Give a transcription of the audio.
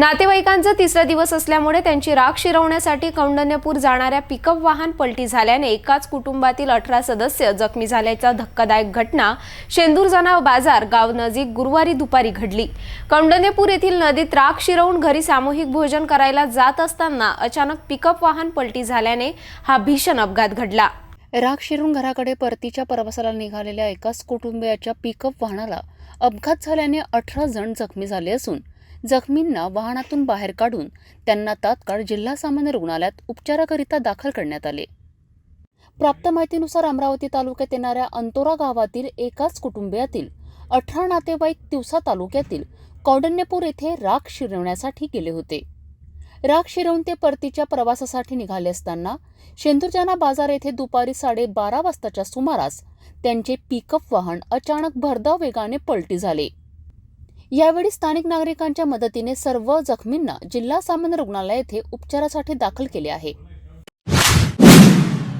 नातेवाईकांचा तिसरा दिवस असल्यामुळे त्यांची राख शिरवण्यासाठी कौंडण्यपूर जाणाऱ्या पिकअप वाहन पलटी झाल्याने एकाच कुटुंबातील अठरा सदस्य जखमी झाल्याच्या धक्कादायक घटना शेंदूरजना बाजार गाव नजीक गुरुवारी दुपारी घडली. कौंडण्यपूर येथील नदीत राख शिरवून घरी सामूहिक भोजन करायला जात असताना अचानक पिकअप वाहन पलटी झाल्याने हा भीषण अपघात घडला. राग शिरून घराकडे परतीच्या प्रवासाला निघालेल्या एकाच कुटुंबियाच्या पिकअप वाहनाला अपघात झाल्याने अठरा जण जखमी झाले असून जखमींना वाहनातून बाहेर काढून त्यांना तात्काळ जिल्हा सामान्य रुग्णालयात उपचाराकरिता दाखल करण्यात आले. प्राप्त माहितीनुसार अमरावती तालुक्यात येणाऱ्या अंतोरा गावातील एकाच कुटुंबियातील अठरा नातेवाईक तिवसा तालुक्यातील कौडण्यपूर येथे राख शिरवण्यासाठी गेले होते. राख शिरवून ते परतीच्या प्रवासासाठी निघाले असताना शेंदुरजाना बाजार येथे दुपारी साडेबारा वाजताच्या सुमारास त्यांचे पिकअप वाहन अचानक भरधाव वेगाने पलटी झाले. यावेळी स्थानिक नागरिकांच्या मदतीने सर्व जखमींना जिल्हा सामान्य रुग्णालय येथे उपचारासाठी दाखल केले आहे.